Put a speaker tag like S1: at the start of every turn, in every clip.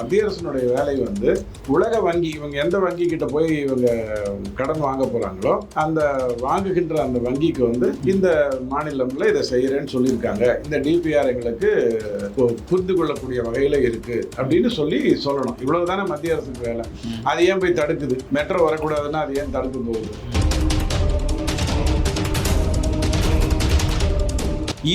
S1: மத்திய அரசினுடைய வேலை வந்து உலக வங்கி இவங்க எந்த வங்கி கிட்ட போய் இவங்க கடன் வாங்க போறாங்களோ அந்த வாங்குகின்ற அந்த வங்கிக்கு வந்து இந்த மாநிலம்ல இதை செய்யறேன்னு சொல்லியிருக்காங்க. இந்த டிபிஆர் எங்களுக்கு புரிந்து கொள்ளக்கூடிய வகையில இருக்கு அப்படின்னு சொல்லி சொல்லணும். இவ்வளவுதானே மத்திய அரசுக்கு வேலை. அது ஏன் போய் தடுக்குது? மெட்ரோ வரக்கூடாதுன்னா அது ஏன் தடுக்க போகுது?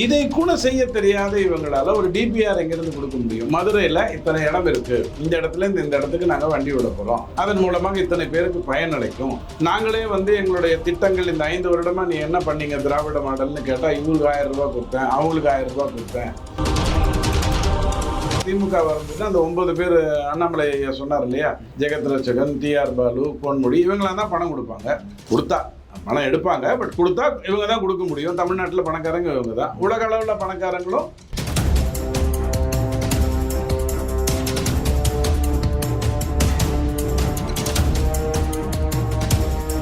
S1: இதை கூட செய்ய தெரியாத இவங்களால ஒரு டிபிஆர் எங்கிருந்து கொடுக்க முடியும்? மதுரையில் இத்தனை இடம் இருக்கு. இந்த இடத்துல இருந்து இந்த இடத்துக்கு நாங்கள் வண்டி விட போகிறோம் அதன் மூலமாக இத்தனை பேருக்கு பயன் அடைக்கும் நாங்களே வந்து எங்களுடைய திட்டங்கள் இந்த ஐந்து வருடமா நீ என்ன பண்ணீங்க? திராவிட மாடல்னு கேட்டால் இவங்களுக்கு ஆயிரம் ரூபாய் கொடுத்தேன் அவங்களுக்கு ஆயிரம் ரூபாய் கொடுத்தேன். திமுக வரும்போது அந்த ஒன்பது பேர் அண்ணாமலை சொன்னார் இல்லையா? ஜெகத் ரட்சகன் டிஆர் பாலு பொன்முடி இவங்களாம் தான் பணம் கொடுப்பாங்க. கொடுத்தா பணம் எடுப்பாங்க பட் கொடுத்தா இவங்க தான் கொடுக்க முடியும். தமிழ்நாட்டில் பணக்காரங்க இவங்க தான். உலக அளவில் பணக்காரங்களும்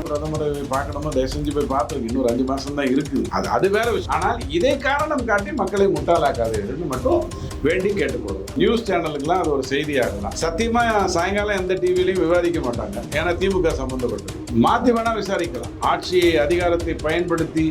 S1: பிரதமரை பார்க்கணுமோ? தயவு செஞ்சு போய் பார்த்துருக்கு இன்னொரு அஞ்சு மாசம் தான் இருக்குது. அது அது வேற விஷயம். ஆனால் இதை காரணம் காட்டி மக்களை முட்டாளாக்காதீர்கள்னு மட்டும் வேண்டி கேட்டுக்கொள்ளும். நியூஸ் சேனலுக்குலாம் அது ஒரு செய்தி ஆகலாம் சத்தியமா சாயங்காலம் எந்த டிவிலையும் விவாதிக்க மாட்டாங்க. ஏன்னா திமுக சம்பந்தப்பட்டது. மாத்தி வேணா விசாரிக்கலாம். ஆட்சியை அதிகாரத்தை பயன்படுத்தி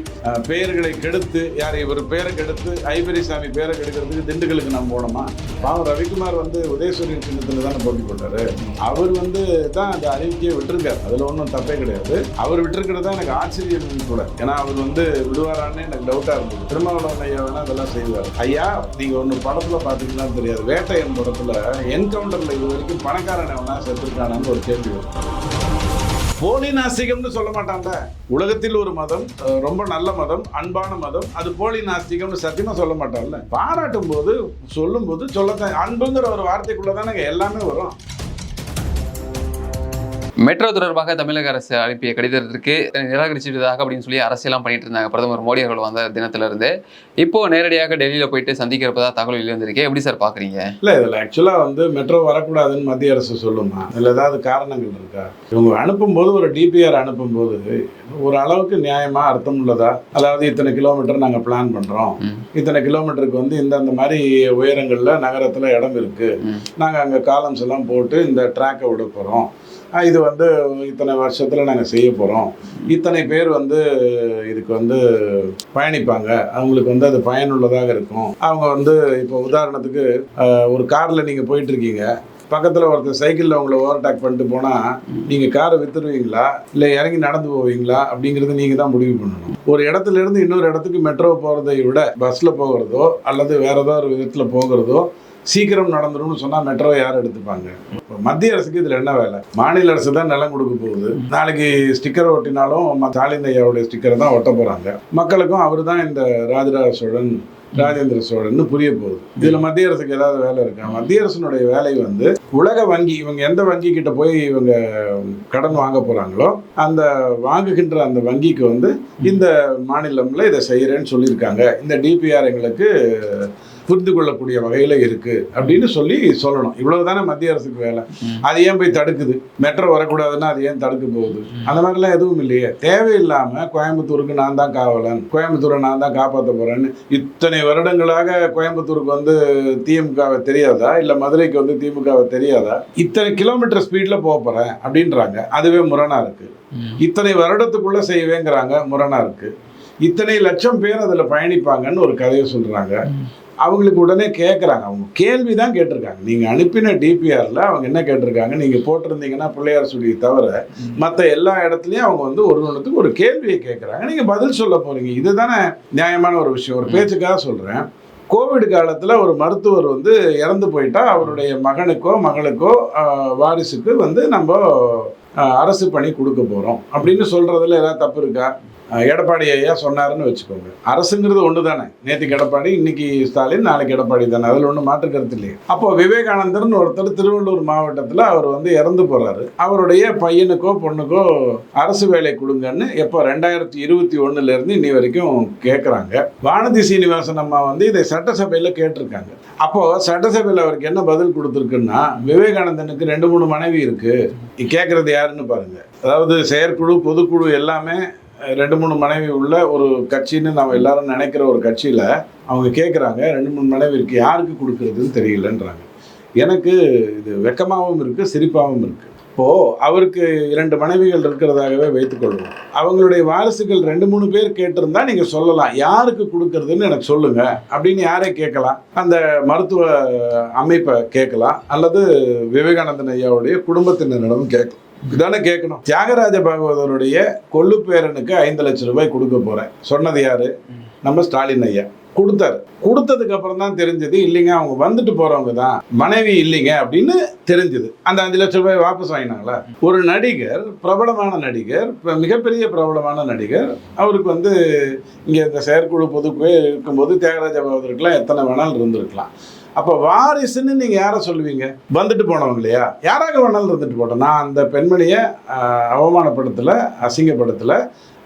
S1: பெயர்களை கெடுத்து யார் இவர் பேரை கெடுத்து ஐபரிசாமி பேரை கெடுக்கிறதுக்கு திண்டுக்கலுக்கு நம்ம போனோமா? பாவம் ரவிக்குமார் வந்து உதயசூரியன் சின்னத்தில் தானே போட்டி போட்டாரு. அவர் வந்து தான் அந்த அறிவிக்கையை விட்டுருக்காரு. அதில் ஒன்றும் தப்பே கிடையாது. அவர் விட்டுருக்கிறது தான் எனக்கு ஆச்சரியம் கூட. ஏன்னா அவர் வந்து விடுவாரான்னு எனக்கு டவுட்டாக இருந்தது. திருமாவளவன் ஐயா வேணா அதெல்லாம் செய்வார். ஐயா நீங்கள் ஒன்று படத்தில் பார்த்தீங்கன்னா தெரியாது. வேட்டையன் படத்தில் என்கவுண்டரில் இது வரைக்கும் பணக்காரன் எவனா செத்துருக்கானான்னு ஒரு கேள்வி வரும். போலி நாஸ்திகம்னு சொல்ல மாட்டாங்க உலகத்தில் ஒரு மதம் ரொம்ப நல்ல மதம் அன்பான மதம் அது போலி நாஸ்திகம்னு சத்தியமா சொல்ல மாட்டாங்கல்ல பாராட்டும் போது சொல்லும் போது சொல்லத்தான் அன்புங்கிற ஒரு வார்த்தைக்குள்ள தானே எல்லாமே வரும்.
S2: மெட்ரோ தொடர்பாக தமிழக அரசு அனுப்பிய கடிதத்திற்கு நிராகரிச்சிட்டதாக அப்படின்னு சொல்லி அரசியலாம் பண்ணிட்டு இருந்தாங்க. பிரதமர் மோடி அவர்கள் வந்த தினத்துல இருந்து இப்போ நேரடியாக டெல்லியில போயிட்டு சந்திக்கிறப்பதா தகவல் வெளியே வந்திருக்கு எப்படி சார் பாக்குறீங்க?
S1: இல்லை இதில் ஆக்சுவலாக வந்து மெட்ரோ வரக்கூடாதுன்னு மத்திய அரசு சொல்லுமா? இதில் ஏதாவது காரணங்கள் இருக்கா? இவங்க அனுப்பும்போது ஒரு டிபிஆர் அனுப்பும்போது ஒரு அளவுக்கு நியாயமா அர்த்தம் உள்ளதா? அதாவது இத்தனை கிலோமீட்டர் நாங்கள் பிளான் பண்ணுறோம். இத்தனை கிலோமீட்டருக்கு வந்து இந்தந்த மாதிரி உயரங்களில் நகரத்தில் இடம் இருக்குது. நாங்கள் அங்கே காலம்ஸ் எல்லாம் போட்டு இந்த ட்ராக்கை விட போகிறோம் இது வந்து இத்தனை வருஷத்தில் நாங்கள் செய்ய போகிறோம் இத்தனை பேர் வந்து இதுக்கு வந்து பயணிப்பாங்க. அவங்களுக்கு வந்து அது பயனுள்ளதாக இருக்கும். அவங்க வந்து இப்போ உதாரணத்துக்கு ஒரு காரில் நீங்கள் போயிட்டுருக்கீங்க. பக்கத்தில் ஒருத்தர் சைக்கிளில் உங்களை ஓவர்டேக் பண்ணிட்டு போனால் நீங்கள் காரை வித்துருவீங்களா? இல்லை இறங்கி நடந்து போவீங்களா? அப்படிங்கிறது நீங்கள் தான் முடிவு பண்ணணும். ஒரு இடத்துல இருந்து இன்னொரு இடத்துக்கு மெட்ரோ போகிறதை விட பஸ்ஸில் போகிறதோ அல்லது வேறு ஏதோ ஒரு விதத்தில் போகிறதோ சீக்கிரம் நடந்துரும்னு சொன்னால் மெட்ரோ யார் எடுத்துப்பாங்க? இப்போ மத்திய அரசுக்கு இதில் என்ன வேலை? மாநில அரசு தான் நிலம் கொடுக்க போகுது. நாளைக்கு ஸ்டிக்கர் ஒட்டினாலும் ஸ்டாலின் ஐயாவுடைய ஸ்டிக்கரை தான் ஒட்ட போகிறாங்க மக்களுக்கும் அவர் தான் இந்த ராஜராஜ சோழன் ராஜேந்திர சோழன் புரிய போகுது. இதுல மத்திய அரசுக்கு ஏதாவது வேலை இருக்கா? மத்திய அரசனுடைய வேலை வந்து உலக வங்கி இவங்க எந்த வங்கி கிட்ட போய் இவங்க கடன் வாங்க போறாங்களோ அந்த வாங்குகின்ற அந்த வங்கிக்கு வந்து இந்த மாநிலம்ல இதை செய்யறேன்னு சொல்லியிருக்காங்க. இந்த டிபிஆர் எங்களுக்கு புரிந்து கொள்ளக்கூடிய வகையில இருக்கு அப்படின்னு சொல்லி சொல்லணும். இவ்வளவுதானே மத்திய அரசுக்கு வேலை. அது ஏன் போய் தடுக்குது? மெட்ரோ வரக்கூடாதுன்னா அது ஏன் தடுக்க போகுது? அந்த மாதிரிலாம் எதுவும் இல்லையே. தேவையில்லாம கோயம்புத்தூருக்கு நான் தான் காவலன் கோயம்புத்தூரை நான் தான் காப்பாற்ற போறேன்னு இத்தனை வருடங்களாக கோயம்புத்தூருக்கு வந்து திமுகவை தெரியாதா? இல்ல மதுரைக்கு வந்து திமுகவை தெரியாதா? இத்தனை கிலோமீட்டர் ஸ்பீட்ல போக போறேன் அப்படின்றாங்க. அதுவே முரணா இருக்கு இத்தனை வருடத்துக்குள்ள செய்வேங்கிறாங்க முரணா இருக்கு இத்தனை லட்சம் பேர் அதுல பயணிப்பாங்கன்னு ஒரு கதையை சொல்றாங்க. அவங்களுக்கு உடனே கேட்குறாங்க அவங்க கேள்வி தான் கேட்டிருக்காங்க. நீங்கள் அனுப்பின டிபிஆரில் அவங்க என்ன கேட்டிருக்காங்க? நீங்கள் போட்டிருந்தீங்கன்னா பிள்ளையார் சுடியை தவிர மற்ற எல்லா இடத்துலையும் அவங்க வந்து ஒரு ஒன்றுத்துக்கு ஒரு கேள்வியை கேட்குறாங்க நீங்கள் பதில் சொல்ல போகிறீங்க இதுதானே நியாயமான ஒரு விஷயம். ஒரு பேச்சுக்காக சொல்கிறேன் கோவிட் காலத்தில் ஒரு மருத்துவர் வந்து இறந்து போயிட்டா அவருடைய மகனுக்கோ மகளுக்கோ வாரிசுக்கு வந்து நம்ம அரசு பணி கொடுக்க போகிறோம் அப்படின்னு சொல்கிறதுல ஏதாவது தப்பு இருக்கா? எடப்பாடி ஐயா சொன்னாருன்னு வச்சுக்கோங்க. அரசுங்கிறது ஒன்று தானே நேற்றுக்கு எடப்பாடி இன்னைக்கு ஸ்டாலின் நாளைக்கு எடப்பாடி தானே. அதில் ஒன்றும் மாற்று கருத்து இல்லையே. அப்போ விவேகானந்தர்னு ஒருத்தர் திருவள்ளூர் மாவட்டத்தில் அவர் வந்து இறந்து போகிறாரு அவருடைய பையனுக்கோ பொண்ணுக்கோ அரசு வேலை கொடுங்கன்னு எப்போ ரெண்டாயிரத்தி இருபத்தி ஒன்றுலேருந்து இருந்து இன்னி வரைக்கும் கேட்குறாங்க வானதி சீனிவாசன் அம்மா வந்து இதை சட்டசபையில் கேட்டிருக்காங்க. அப்போது சட்டசபையில் அவருக்கு என்ன பதில் கொடுத்துருக்குன்னா விவேகானந்தனுக்கு ரெண்டு மூணு மனைவி இருக்குது கேட்குறது யாருன்னு பாருங்கள் அதாவது செயற்குழு பொதுக்குழு எல்லாமே ரெண்டு மூணு மனைவி உள்ள ஒரு கட்சின்னு நம்ம எல்லாரும் நினைக்கிற ஒரு கட்சியில் அவங்க கேட்குறாங்க ரெண்டு மூணு மனைவி இருக்கு யாருக்கு கொடுக்கறதுன்னு தெரியலன்றாங்க. எனக்கு இது வெக்கமாகவும் இருக்கு சிரிப்பாகவும் இருக்கு. இப்போ அவருக்கு இரண்டு மனைவிகள் இருக்கிறதாகவே வைத்துக்கொள்வோம் அவங்களுடைய வாரிசுகள் ரெண்டு மூணு பேர் கேட்டிருந்தா நீங்க சொல்லலாம் யாருக்கு கொடுக்கறதுன்னு எனக்கு சொல்லுங்க அப்படின்னு யாரே கேட்கலாம். அந்த மருத்துவ அமைப்பை கேட்கலாம் அல்லது விவேகானந்தன் ஐயாவுடைய குடும்பத்தினரிடம் கேட்கலாம். இதானே கேட்கணும். தியாகராஜ பாகவதருடைய கொள்ளு பேரனுக்கு ஐந்து லட்சம் ரூபாய் கொடுக்க போறேன். சொன்னது யாரு? நம்ம ஸ்டாலின் ஐயா. கொடுத்தாரு. கொடுத்ததுக்கு அப்புறம் தான் தெரிஞ்சது இல்லைங்க அவங்க வந்துட்டு போறவங்க தான் மனைவி இல்லைங்க அப்படின்னு தெரிஞ்சது. அந்த அஞ்சு லட்சம் ரூபாய் வாபஸ் வாங்கினாங்களா? ஒரு நடிகர் பிரபலமான நடிகர் மிகப்பெரிய பிரபலமான நடிகர் அவருக்கு வந்து இங்கே இந்த செயற்குழு பொதுக்குவே இருக்கும்போது தியாகராஜ பாகவதற்கெல்லாம் எத்தனை வேணாலும் இருந்திருக்கலாம். அப்போ வாரிசுன்னு நீங்கள் யாரை சொல்லுவீங்க? வந்துட்டு போனவங்க இல்லையா? யாராக வேணாலும் இருந்துட்டு போட்டோம். நான் அந்த பெண்மணியை அவமானப்படுத்தலை அசிங்கப்படுத்தலை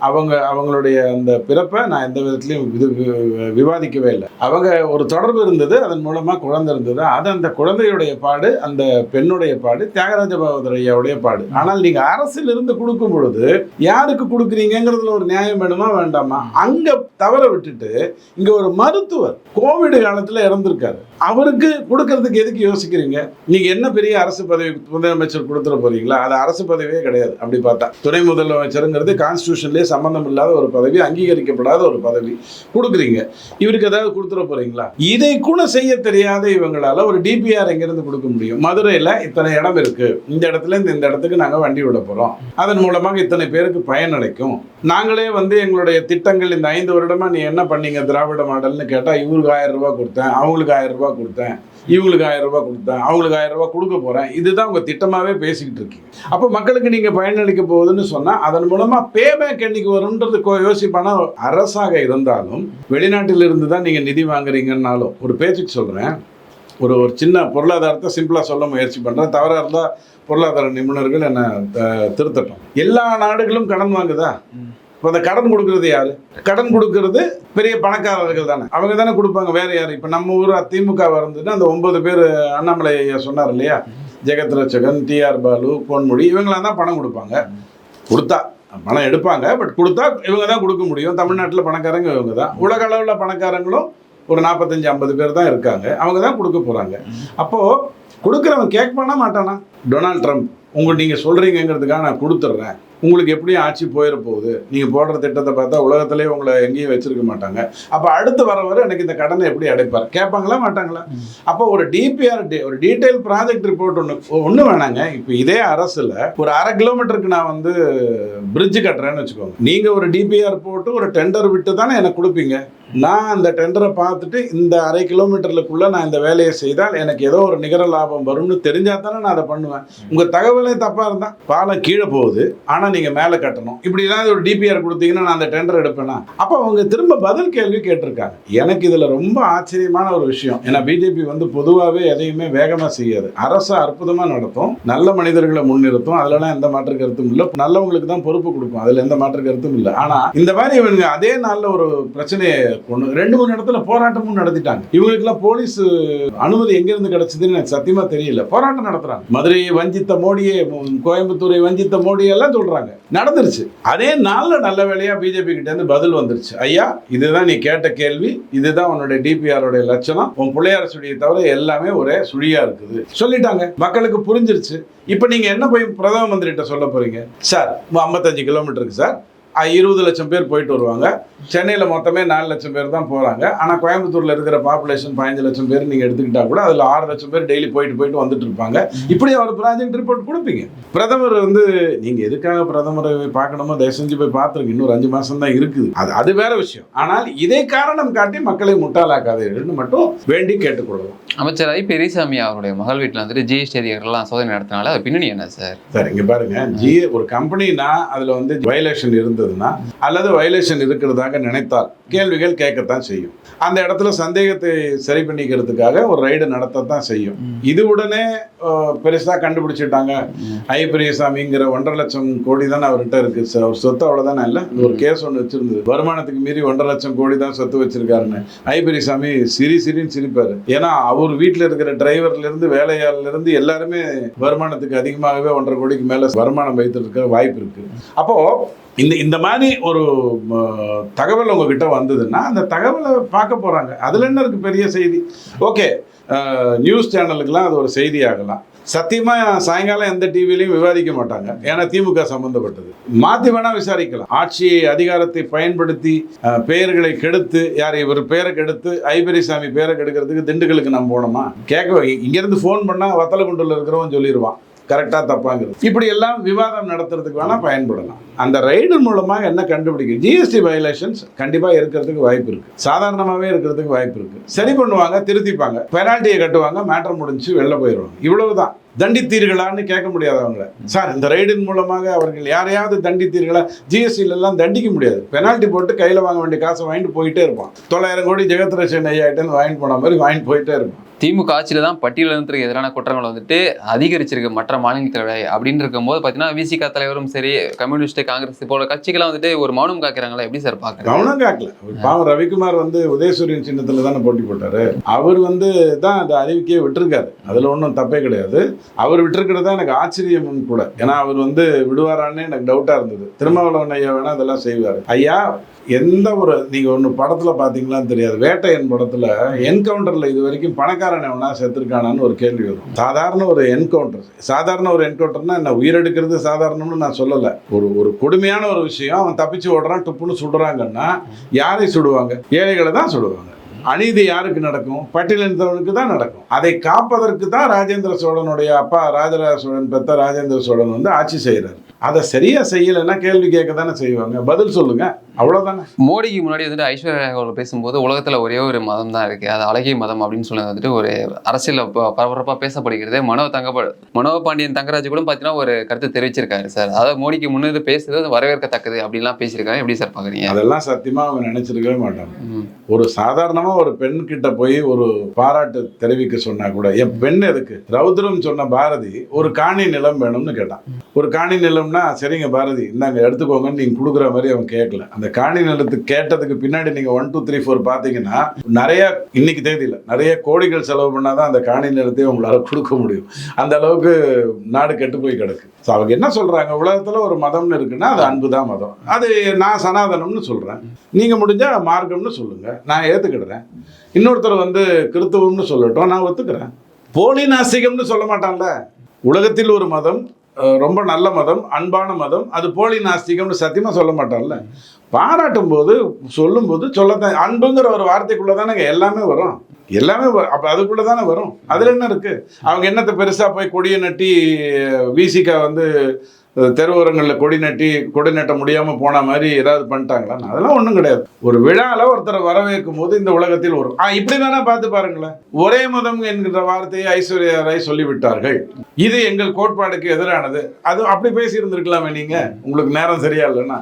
S1: அவங்க அவங்களுடைய அந்த பிறப்பை நான் எந்த விதத்துலையும் இது வி- விவாதிக்கவே இல்லை. அவங்க ஒரு தொடர்பு இருந்தது அதன் மூலமாக குழந்தை இருந்தது. அது அந்த குழந்தையுடைய பாடு அந்த பெண்ணுடைய பாடு தியாகராஜ பகவதரையாவுடைய பாடு. ஆனால் நீங்கள் அரசில் இருந்து கொடுக்கும் பொழுது யாருக்கு கொடுக்குறீங்கிறதுல ஒரு நியாயம் வேணுமா வேண்டாமா? அங்கே தவற விட்டுட்டு இங்கே ஒரு மருத்துவர் கோவிட் காலத்தில் இறந்திருக்காரு. அவருக்கு கொடுக்கறதுக்கு எதுக்கு யோசிக்கிறீங்க? நீங்கள் என்ன பெரிய அரசு பதவி முதலமைச்சர் கொடுத்துட போறீங்களா? அது அரசு பதவியே கிடையாது அப்படி பார்த்தா. துணை முதலமைச்சருங்கிறது கான்ஸ்டியூஷன்லேயே சம்பந்தம் இல்லாத ஒரு பதவி அங்கீகரிக்கப்படாத ஒரு பதவி கொடுக்குறீங்க. இவருக்கு ஏதாவது கொடுத்துட போறீங்களா? இதை கூட செய்ய தெரியாத இவங்களால ஒரு டிபிஆர் எங்கிருந்து கொடுக்க முடியும்? மதுரையில் இத்தனை இடம் இருக்கு. இந்த இடத்துல இருந்து இந்த இடத்துக்கு நாங்கள் வண்டி விட போறோம். அதன் மூலமாக இத்தனை பேருக்கு பயன் அளிக்கும். நாங்களே வந்து எங்களுடைய திட்டங்கள் இந்த ஐந்து வருடமா நீ என்ன பண்ணீங்க திராவிட மாடல்னு கேட்டால் இவருக்கு ஆயிரம் ரூபாய் கொடுத்தேன் அவங்களுக்கு ஆயிரம் ரூபாய் கொடுத்தேன். இவங்களுக்கு ஆயிரம் ரூபாய் கொடுத்தேன் அவங்களுக்கு ஆயிரம் ரூபாய் கொடுக்க போறேன். இதுதான் உங்க திட்டமாவே பேசிக்கிட்டு இருக்கீங்க. அப்போ மக்களுக்கு நீங்க பயனளிக்க போகுதுன்னு சொன்னா அதன் மூலமா பேபேக் என்னைக்கு வரும்ன்றது யோசிப்பானா? அரசாக இருந்தாலும் வெளிநாட்டில் இருந்து தான் நீங்க நிதி வாங்குறீங்கன்னாலும் ஒரு பேச்சுக்கு சொல்றேன். ஒரு ஒரு சின்ன பொருளாதாரத்தை சிம்பிளாக சொல்ல முயற்சி பண்ணுறேன் தவறாக இருந்தால் பொருளாதார நிபுணர்கள் என்னை த- திருத்தட்டும். எல்லா நாடுகளும் கடன் வாங்குதா? இப்போ அந்த கடன் கொடுக்கறது யாரு? கடன் கொடுக்கறது பெரிய பணக்காரர்கள் தானே. அவங்க தானே கொடுப்பாங்க வேற யாரு? இப்போ நம்ம ஊர் அதிமுக இருந்துட்டு அந்த ஒன்பது பேர் அண்ணாமலை ஐயா சொன்னார் இல்லையா? ஜெகத் ரச்சகன் டிஆர் பாலு பொன்முடி இவங்களாம் தான் பணம் கொடுப்பாங்க. கொடுத்தா பணம் எடுப்பாங்க பட் கொடுத்தா இவங்க தான் கொடுக்க முடியும். தமிழ்நாட்டில் பணக்காரங்க இவங்க தான். உலக அளவில் பணக்காரங்களும் ஒரு நாற்பத்தஞ்சு ஐம்பது பேர் தான் இருக்காங்க. அவங்க தான் கொடுக்க போகிறாங்க அப்போது கொடுக்குறவன் பண்ண மாட்டானா? டொனால்ட் ட்ரம்ப் உங்களுக்கு நீங்கள் சொல்கிறீங்கிறதுக்காக நான் கொடுத்துட்றேன். உங்களுக்கு எப்படியும் ஆட்சி போயிட போகுது. நீங்கள் போடுற திட்டத்தை பார்த்தா உலகத்திலே உங்களை எங்கேயும் வச்சிருக்க மாட்டாங்க. அப்போ அடுத்து வர வர எனக்கு இந்த கடனை எப்படி அடைப்பார்? கேட்பாங்களா மாட்டாங்களா? அப்போ ஒரு டிபிஆர் ஒரு டீட்டெயில் ப்ராஜெக்ட் ரிப்போர்ட் ஒன்று ஒன்றும் வேணாங்க. இப்போ இதே அரசில் ஒரு அரை கிலோமீட்டருக்கு நான் வந்து பிரிட்ஜ் கட்டுறேன்னு வச்சுக்கோங்க. நீங்கள் ஒரு டிபிஆர் போட்டு ஒரு டெண்டர் விட்டு தானே எனக்கு கொடுப்பீங்க? நான் அந்த டெண்டரை பார்த்துட்டு இந்த அரை கிலோமீட்டருக்குள்ள நான் இந்த வேலையை செய்தால் எனக்கு ஏதோ ஒரு நிகர லாபம் வரும்னு தெரிஞ்சா தானே நான் அதை பண்ணுவேன். உங்கள் தகவலே தப்பாக இருந்தால் பாலம் கீழே போகுது. ஆனால் நீங்கள் மேலே கட்டணும். இப்படி ஏதாவது ஒரு டிபிஆர் கொடுத்தீங்கன்னா நான் அந்த டெண்டர் எடுப்பேனா? அப்போ அவங்க திரும்ப பதில் கேள்வி கேட்டிருக்காங்க. எனக்கு இதில் ரொம்ப ஆச்சரியமான ஒரு விஷயம். ஏன்னா பிஜேபி வந்து பொதுவாகவே எதையுமே வேகமாக செய்யாது. அரசு அற்புதமாக நடத்தும். நல்ல மனிதர்களை முன்னிறுத்தும். அதுலலாம் எந்த மாற்று கருத்தும் இல்லை. நல்லவங்களுக்கு தான் பொறுப்பு கொடுக்கும். அதில் எந்த மாற்று கருத்தும் இல்லை. ஆனால் இந்த மாதிரி இவங்க அதே நாளில் ஒரு பிரச்சனையை ஒன்று ரெண்டு மூணு இடத்துல போராட்டமும் நடத்திட்டாங்க. இவங்களுக்குலாம் போலீஸ் அனுமதி எங்கேருந்து கிடைச்சதுன்னு எனக்கு சத்தியமாக தெரியல. போராட்டம் நடத்துகிறாங்க மதுரையை வஞ்சித்த மோடியை கோயம்புத்தூரை வஞ்சித்த மோடி எல்லாம் சொல்கிறாங்க நடந்துருச்சு. அதே நாளில் நல்ல வேலையாக பிஜேபி கிட்டேருந்து பதில் வந்துருச்சு. ஐயா இதுதான் நீ கேட்ட கேள்வி இதுதான் உன்னுடைய டிபிஆரோடைய லட்சணம் உன் பிள்ளையார் சுழியை தவிர எல்லாமே ஒரே சுழியாக இருக்குது. சொல்லிட்டாங்க. மக்களுக்கு புரிஞ்சிருச்சு. இப்போ நீங்கள் என்ன போய் பிரதம மந்திரிகிட்ட சொல்ல போகிறீங்க சார் ஐம்பத்தஞ்சு கிலோமீட்டருக்கு சார். இருபது லட்சம் பேர் போயிட்டு வருவாங்க. சென்னையில் மொத்தமே நாலு லட்சம் பேர் தான் போகிறாங்க ஆனால் கோயம்புத்தூரில் இருக்கிற பாப்புலேஷன் பதினஞ்சு லட்சம் பேர் நீங்கள் எடுத்துக்கிட்டா கூட அதில் ஆறு லட்சம் பேர் டெய்லி போயிட்டு போயிட்டு வந்துட்டு இருப்பாங்க. இப்படி அவர் ப்ராஜெக்ட் ரிப்போர்ட் கொடுப்பீங்க. பிரதமர் வந்து நீங்கள் எதுக்காக பிரதமரை பார்க்கணுமோ தயவு செஞ்சு போய் பார்த்துருங்க. இன்னொரு அஞ்சு மாதம் தான் இருக்குது. அது அது வேற விஷயம். ஆனால் இதை காரணம் காட்டி மக்களை முட்டாளாக்காதீர்கள்னு மட்டும் வேண்டி கேட்டுக்கொள்ளலாம்.
S2: அமைச்சர் ஐ பெரியசாமி அவருடைய மகள் வீட்டில் வந்துட்டு ஜிஎஸ்டி அதிகாரிகள்லாம் சோதனை நடத்தினால அது பின்னணி என்ன சார்?
S1: சார் இங்க பாருங்க ஜி ஒரு கம்பெனினா அதுல வந்து வயலேஷன் இருந்ததுன்னா அல்லது வயலேஷன் இருக்கிறதாக நினைத்தால் கேள்விகள் கேட்கத்தான் செய்யும். அந்த இடத்துல சந்தேகத்தை சரி பண்ணிக்கிறதுக்காக ஒரு ரைடு நடத்தத்தான் செய்யும். இது உடனே அஹ், பெருசா கண்டுபிடிச்சிட்டாங்க. ஐ பெரியசாமிங்கிற ஒன்றரை லட்சம் கோடி தானே அவர்கிட்ட இருக்கு. அவர் சொத்து அவ்வளவுதானே இல்லை. ஒரு கேஸ் ஒன்று வச்சிருந்தது. வருமானத்துக்கு மீறி ஒன்றரை லட்சம் கோடி தான் சொத்து வச்சிருக்காருன்னு. ஐ பெரியசாமி சிரி சிரின்னு சிரிப்பாரு. ஏன்னா அவர் வீட்டில் இருக்கிற டிரைவர்ல இருந்து வேலையாளர்ல இருந்து எல்லாருமே வருமானத்துக்கு அதிகமாகவே ஒன்றரை கோடிக்கு மேல வருமானம் வைத்திருக்க வாய்ப்பு இருக்கு. அப்போ இந்த இந்த இந்த மாதிரி ஒரு தகவல் உங்ககிட்ட வந்ததுன்னா அந்த தகவலை பார்க்க போகிறாங்க அதில் என்ன இருக்குது பெரிய செய்தி? ஓகே நியூஸ் சேனலுக்கெல்லாம் அது ஒரு செய்தி ஆகலாம் சத்தியமாக சாயங்காலம் எந்த டிவிலையும் விவாதிக்க மாட்டாங்க. ஏன்னா திமுக சம்மந்தப்பட்டது மாற்றி வேணால் விசாரிக்கலாம். ஆட்சி அதிகாரத்தை பயன்படுத்தி பெயர்களை கெடுத்து யார் இவர் பேரை கெடுத்து ஐபெரிசாமி பேரை கெடுக்கிறதுக்கு திண்டுக்கலுக்கு நம்ம போனோமா? கேட்க இங்கேருந்து ஃபோன் பண்ணால் வத்தலகுண்டில் இருக்கிறவன் சொல்லிடுவான் கரெக்டாக தப்பாங்கிறது இப்படி எல்லாம் விவாதம் நடத்துறதுக்கு வேணால் பயன்படலாம். அந்த ரைடு மூலமாக என்ன கண்டுபிடிக்கும் ஜிஎஸ்டி வயலேஷன்ஸ் கண்டிப்பாக இருக்கிறதுக்கு வாய்ப்பு இருக்கு. சாதாரணமாகவே இருக்கிறதுக்கு வாய்ப்பு இருக்கு. சரி பண்ணுவாங்க திருத்திப்பாங்க. பெனால்ட்டியை கட்டுவாங்க மேட்டர் முடிஞ்சு வெளில போயிடுவாங்க. இவ்வளவுதான். தண்டித்தீர்களான்னு கேட்க முடியாதவங்கள. சார் இந்த ரைடின் மூலமாக அவர்கள் யாரையாவது தண்டித்தீர்களா? ஜிஎஸ்டில எல்லாம் தண்டிக்க முடியாது. பெனால்ட்டி போட்டு கையில் வாங்க வேண்டிய காசை வாங்கிட்டு போயிட்டே இருப்பான். தொள்ளாயிரம் கோடி ஜெகத்ரட்சன் ஐயாயிட்டு வாங்கிட்டு போன மாதிரி வாங்கிட்டு போயிட்டே இருப்பான்.
S2: திமுக ஆட்சியில தான் பட்டியலினத்திற்கு எதிரான குற்றங்கள் வந்துட்டு அதிகரிச்சிருக்கு மற்ற மாநிலங்களை விட அப்படின்னு இருக்கும்போது பார்த்தீங்கன்னா விசிக தலைவரும் சரி கம்யூனிஸ்ட் காங்கிரஸ் போல கட்சிகள்லாம் வந்துட்டு ஒரு மௌனம் காக்கிறாங்களா? எப்படி சார் பாக்குறாங்க?
S1: கவனம் காக்கல. பாவம் ரவிக்குமார் வந்து உதயசூரியன் சின்னத்துல தானே போட்டி போட்டாரு. அவர் வந்து தான் அந்த அறிவிக்கையை விட்டிருக்காரு. அதுல ஒன்றும் தப்பே கிடையாது. அவர் விட்டுருக்கிறது தான் எனக்கு ஆச்சரியம் கூட. ஏன்னா அவர் வந்து விடுவாரான்னு எனக்கு டவுட்டாக இருந்தது. திருமாவளவன் ஐயா வேணால் அதெல்லாம் செய்வார். ஐயா எந்த ஒரு நீங்கள் ஒன்று படத்தில் பார்த்தீங்களான்னு தெரியாது. வேட்டையன் படத்தில் என்கவுண்டரில் இது வரைக்கும் பணக்காரன் எவனா செத்துருக்கானான்னு ஒரு கேள்வி வரும். சாதாரண ஒரு என்கவுண்டர் சாதாரண ஒரு என்கவுண்டர்னா என்ன? உயிரெடுக்கிறது சாதாரணம்னு நான் சொல்லலை. ஒரு ஒரு கொடுமையான ஒரு விஷயம். அவன் தப்பிச்சு ஓடுறான் டுப்புன்னு சுடுறாங்கன்னா யாரை சுடுவாங்க? ஏழைகளை தான் சுடுவாங்க. அநீதி யாருக்கு நடக்கும்? பட்டியலினத்தவனுக்கு தான் நடக்கும். அதை காப்பதற்கு தான் ராஜேந்திர சோழனுடைய அப்பா ராஜராஜ சோழன் பெத்த ராஜேந்திர சோழன் வந்து ஆட்சி செய்கிறார். அதை சரியா செய்யலைன்னா கேள்வி கேட்க தானே செய்வாங்க. பதில் சொல்லுங்க. அவ்வளவுதானே.
S2: மோடிக்கு முன்னாடி வந்துட்டு ஐஸ்வர்யா ராய் அவர்கள் பேசும்போது உலகத்துல ஒரே ஒரு மதம் தான் இருக்கு. அது அழகிய மதம் அப்படின்னு சொல்லி வந்துட்டு ஒரு அரசியல் பரபரப்பா பேசப்படுகிறது மனோ தங்க மனோ பாண்டியன் தங்கராஜ் கூட பாத்தீங்கன்னா ஒரு கருத்து தெரிவிச்சிருக்காரு சார். அதாவது மோடிக்கு முன்னது பேசுறது வரவேற்கத்தக்கது அப்படின்லாம் பேசியிருக்காரு எப்படி சார் பாக்குறீங்க?
S1: அதெல்லாம் சத்தியமா அவங்க நினைச்சிருக்கவே மாட்டாங்க.
S2: ம்.
S1: ஒரு சாதாரணமா ஒரு பெண் கிட்ட போய் ஒரு பாராட்டு தெரிவிக்க சொன்னா கூட என் பெண் எதுக்கு? ரௌத்ரம் சொன்ன பாரதி ஒரு காணி நிலம் வேணும்னு கேட்டான். ஒரு காணி நிலம்னா சரிங்க பாரதி இந்தாங்க எடுத்துக்கோங்கன்னு நீங்க கொடுக்குற மாதிரி அவன் கேட்கல. அந்த காணி நிலத்து கேட்டதுக்கு பின்னாடி நீங்க ஒன் டூ த்ரீ ஃபோர் பாத்தீங்கன்னா நிறைய இன்னைக்கு தேதியில நிறைய கோடிகள் செலவு பண்ணாதான் அந்த காணி நிலத்தையும் உங்களால கொடுக்க முடியும். அந்த அளவுக்கு நாடு கெட்டு போய் கிடக்கு. ஸோ அவங்க என்ன சொல்றாங்க? உலகத்துல ஒரு மதம்னு இருக்குன்னா அது அன்பு தான் மதம். அது நான் சனாதனம்னு சொல்றேன். நீங்க முடிஞ்சா மார்க்கம்னு சொல்லுங்க. நான் ஏத்துக்கிடுறேன். இன்னொருத்தர் வந்து கிறித்துவம்னு சொல்லட்டும் நான் ஒத்துக்கிறேன். போலி நாஸ்திகம்னு சொல்ல மாட்டான்ல. உலகத்தில் ஒரு மதம் ரொம்ப நல்ல மதம் அன்பான மதம் அது போலி நாஸ்திகம்னு சத்தியமாக சொல்ல மாட்டான்ல. பாராட்டும் போது சொல்லும்போது சொல்லத்தான் அன்புங்கிற ஒரு வார்த்தைக்குள்ளே தானே எல்லாமே வரும். எல்லாமே அப்போ அதுக்குள்ளே தானே வரும். அதில் என்ன இருக்குது அவங்க என்னத்தை பெருசாக போய் கொடியை நட்டி வீசிக்க வந்து தெருவோரங்களில் கொடி நட்டி கொடி நட்ட முடியாமல் போன மாதிரி ஏதாவது பண்ணிட்டாங்களா? அதெல்லாம் ஒன்றும் கிடையாது. ஒரு விழாவில் ஒருத்தரை வரவேற்கும் போது இந்த உலகத்தில் ஒரு ஆ இப்படி தானே பார்த்து பாருங்களேன். ஒரே மதம் என்கிற வார்த்தையை ஐஸ்வர்யா ராய் சொல்லிவிட்டார்கள். இது எங்கள் கோட்பாடுக்கு எதிரானது. அது அப்படி பேசியிருந்திருக்கலாமே நீங்கள் உங்களுக்கு நேரம் சரியா இல்லைன்னா.